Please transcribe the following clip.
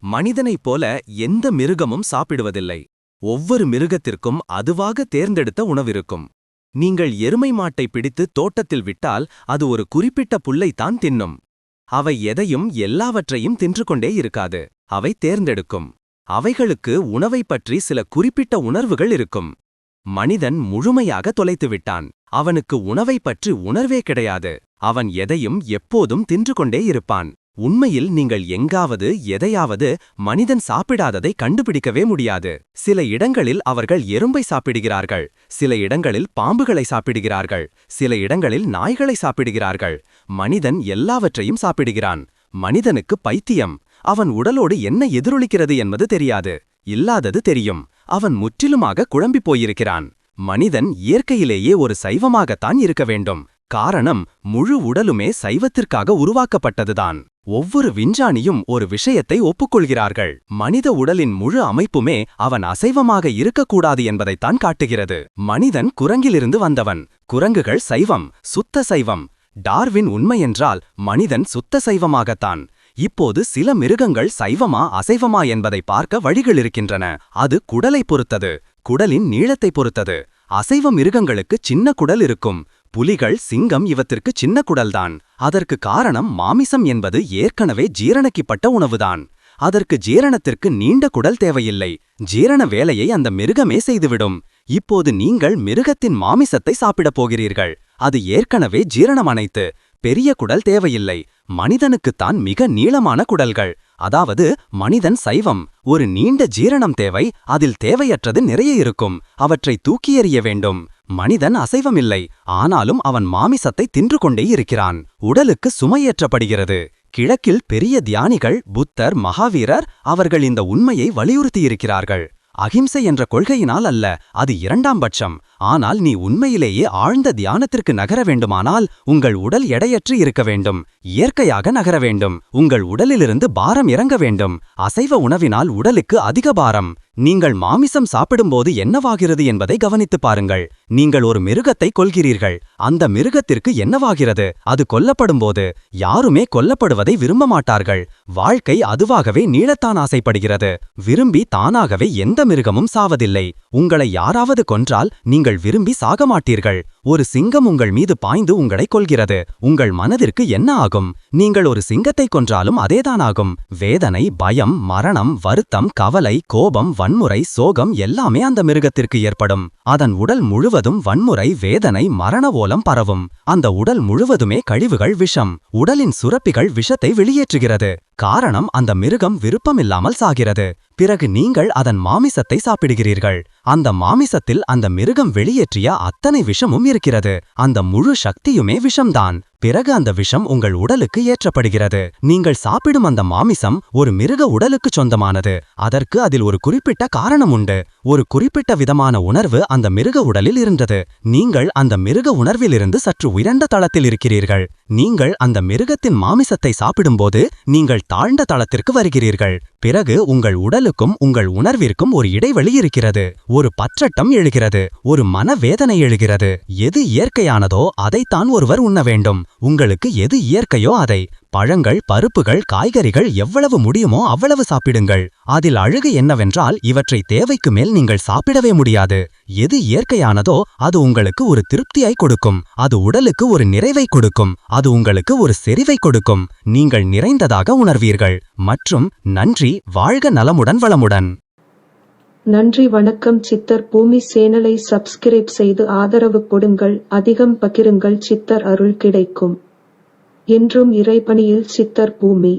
மனிதனைப் போல எந்த மிருகமும் சாப்பிடுவதில்லை. ஒவ்வொரு மிருகத்திற்கும் அதுவாக தேர்ந்தெடுத்த உணவிருக்கும். நீங்கள் எருமை மாட்டை பிடித்து தோட்டத்தில் விட்டால் அது ஒரு குறிப்பிட்ட புல்லைத்தான் தின்னும். அவை எதையும் எல்லாவற்றையும் தின்று கொண்டே இருக்காது. அவை தேர்ந்தெடுக்கும். அவைகளுக்கு உணவைப் பற்றி சில குறிப்பிட்ட உணர்வுகள் இருக்கும். மனிதன் முழுமையாக தொலைத்து விட்டான் அவனுக்கு உணவைப் பற்றி உணர்வே கிடையாது. அவன் எதையும் எப்போதும் தின்று கொண்டே இருப்பான். உண்மையில் நீங்கள் எங்காவது எதையாவது மனிதன் சாப்பிடாததை கண்டுபிடிக்கவே முடியாது. சில இடங்களில் அவர்கள் எறும்பை சாப்பிடுகிறார்கள். சில இடங்களில் பாம்புகளை சாப்பிடுகிறார்கள். சில இடங்களில் நாய்களை சாப்பிடுகிறார்கள். மனிதன் எல்லாவற்றையும் சாப்பிடுகிறான். மனிதனுக்கு பைத்தியம். அவன் உடலோடு என்ன எதிரொலிக்கிறது என்பது தெரியாது. இல்லாதது தெரியும். அவன் முற்றிலுமாக குழம்பிப் போயிருக்கிறான். மனிதன் இயற்கையிலேயே ஒரு சைவமாகத்தான் இருக்க வேண்டும். காரணம் முழு உடலுமே சைவத்திற்காக உருவாக்கப்பட்டதுதான். ஒவ்வொரு விஞ்ஞானியும் ஒரு விஷயத்தை ஒப்புக்கொள்கிறார்கள். மனித உடலின் முழு அமைப்புமே அவன் அசைவமாக இருக்கக்கூடாது என்பதைத்தான் காட்டுகிறது. மனிதன் குரங்கிலிருந்து வந்தவன். குரங்குகள் சைவம் சுத்த சைவம். டார்வின் உண்மையென்றால் மனிதன் சுத்த சைவமாகத்தான். இப்போது சில மிருகங்கள் சைவமா அசைவமா என்பதை பார்க்க வழிகள் இருக்கின்றன. அது குடலை பொறுத்தது. குடலின் நீளத்தை பொறுத்தது. அசைவ மிருகங்களுக்கு சின்ன குடல் இருக்கும். புலிகள் சிங்கம் இவத்திற்கு சின்ன குடல்தான். அதற்கு காரணம் மாமிசம் என்பது ஏற்கனவே ஜீரணிக்கப்பட்ட உணவுதான். அதற்கு ஜீரணத்திற்கு நீண்ட குடல் தேவையில்லை. ஜீரண வேலையை அந்த மிருகமே செய்துவிடும். இப்போது நீங்கள் மிருகத்தின் மாமிசத்தை சாப்பிடப் போகிறீர்கள். அது ஏற்கனவே ஜீரணமனைத்து பெரிய குடல் தேவையில்லை. மனிதனுக்குத்தான் மிக நீளமான குடல்கள். அதாவது மனிதன் சைவம். ஒரு நீண்ட ஜீரணம் தேவை. அதில் தேவையற்றது நிறைய இருக்கும். அவற்றை தூக்கி எறிய வேண்டும். மனிதன் அசைவமில்லை ஆனாலும் அவன் மாமிசத்தை தின்று கொண்டே இருக்கிறான். உடலுக்கு சுமையேற்றப்படுகிறது. கிழக்கில் பெரிய தியானிகள் புத்தர் மகாவீரர் அவர்கள் இந்த உண்மையை வலியுறுத்தியிருக்கிறார்கள். அகிம்சை என்ற கொள்கையினால் அல்ல அது இரண்டாம் பட்சம். ஆனால் நீ உண்மையிலேயே ஆழ்ந்த தியானத்திற்கு நகர வேண்டுமானால் உங்கள் உடல் எடையற்று இருக்க வேண்டும். இயற்கையாக நகர வேண்டும். உங்கள் உடலிலிருந்து பாரம் இறங்க வேண்டும். அசைவ உணவினால் உடலுக்கு அதிக பாரம். நீங்கள் மாமிசம் சாப்பிடும்போது என்னவாகிறது என்பதை கவனித்துப் பாருங்கள். நீங்கள் ஒரு மிருகத்தை கொல்கிறீர்கள். அந்த மிருகத்திற்கு என்னவாகிறது? அது கொல்லப்படும்போது யாருமே கொல்லப்படுவதை விரும்ப மாட்டார்கள் வாழ்க்கை அதுவாகவே நீளத்தான் ஆசைப்படுகிறது. விரும்பி தானாகவே எந்த மிருகமும் சாவதில்லை. உங்களை யாராவது கொன்றால் நீங்கள் விரும்பி சாக மாட்டீர்கள் ஒரு சிங்கம் உங்கள் மீது பாய்ந்து உங்களை கொள்கிறது உங்கள் மனதிற்கு என்ன ஆகும்? நீங்கள் ஒரு சிங்கத்தை கொன்றாலும் அதேதானாகும் வேதனை பயம் மரணம் வருத்தம் கவலை கோபம் வன்முறை சோகம் எல்லாமே அந்த மிருகத்திற்கு ஏற்படும். அதன் உடல் முழுவதும் வன்முறை வேதனை மரண ஓலம் பரவும். அந்த உடல் முழுவதுமே கழிவுகள் விஷம். உடலின் சுரப்பிகள் விஷத்தை வெளியேற்றுகிறது. காரணம் அந்த மிருகம் விருப்பமில்லாமல் சாகிறது. பிறகு நீங்கள் அதன் மாமிசத்தை சாப்பிடுகிறீர்கள். அந்த மாமிசத்தில் அந்த மிருகம் வெளியேற்றிய அத்தனை விஷமும் இருக்கிறது. அந்த முழு சக்தியுமே விஷம்தான். பிறகு அந்த விஷம் உங்கள் உடலுக்கு ஏற்றப்படுகிறது. நீங்கள் சாப்பிடும் அந்த மாமிசம் ஒரு மிருக உடலுக்கு சொந்தமானது. அதற்கு அதில் ஒரு குறிப்பிட்ட காரணம் உண்டு ஒரு குறிப்பிட்ட விதமான உணர்வு அந்த மிருக உடலில் இருந்தது. நீங்கள் அந்த மிருக உணர்விலிருந்து சற்று உயர்ந்த தளத்தில் இருக்கிறீர்கள். நீங்கள் அந்த மிருகத்தின் மாமிசத்தை சாப்பிடும்போது நீங்கள் தாழ்ந்த தளத்திற்கு வருகிறீர்கள். பிறகு உங்கள் உடலுக்கும் உங்கள் உணர்விற்கும் ஒரு இடைவெளி இருக்கிறது. ஒரு பற்றட்டம் எழுகிறது. ஒரு மனவேதனை எழுகிறது. எது இயற்கையானதோ அதைத்தான் ஒருவர் உண்ண வேண்டும். உங்களுக்கு எது இயற்கையோ அதை. பழங்கள் பருப்புகள் காய்கறிகள் எவ்வளவு முடியுமோ அவ்வளவு சாப்பிடுங்கள். அதில் அழகு என்னவென்றால் இவற்றை தேவைக்கு மேல் நீங்கள் சாப்பிடவே முடியாது. எது இயற்கையானதோ அது உங்களுக்கு ஒரு திருப்தியை கொடுக்கும். அது உடலுக்கு ஒரு நிறைவை கொடுக்கும். அது உங்களுக்கு ஒரு செறிவை கொடுக்கும். நீங்கள் நிறைந்ததாக உணர்வீர்கள். மற்றும் நன்றி வாழ்க நலமுடன் வளமுடன். நன்றி வணக்கம். சித்தர் பூமி சேனலை சப்ஸ்கிரைப் செய்து ஆதரவு கொடுங்கள். அதிகம் பகிருங்கள். சித்தர் அருள் கிடைக்கும். என்றும் இறைபணியில் சித்தர் பூமி.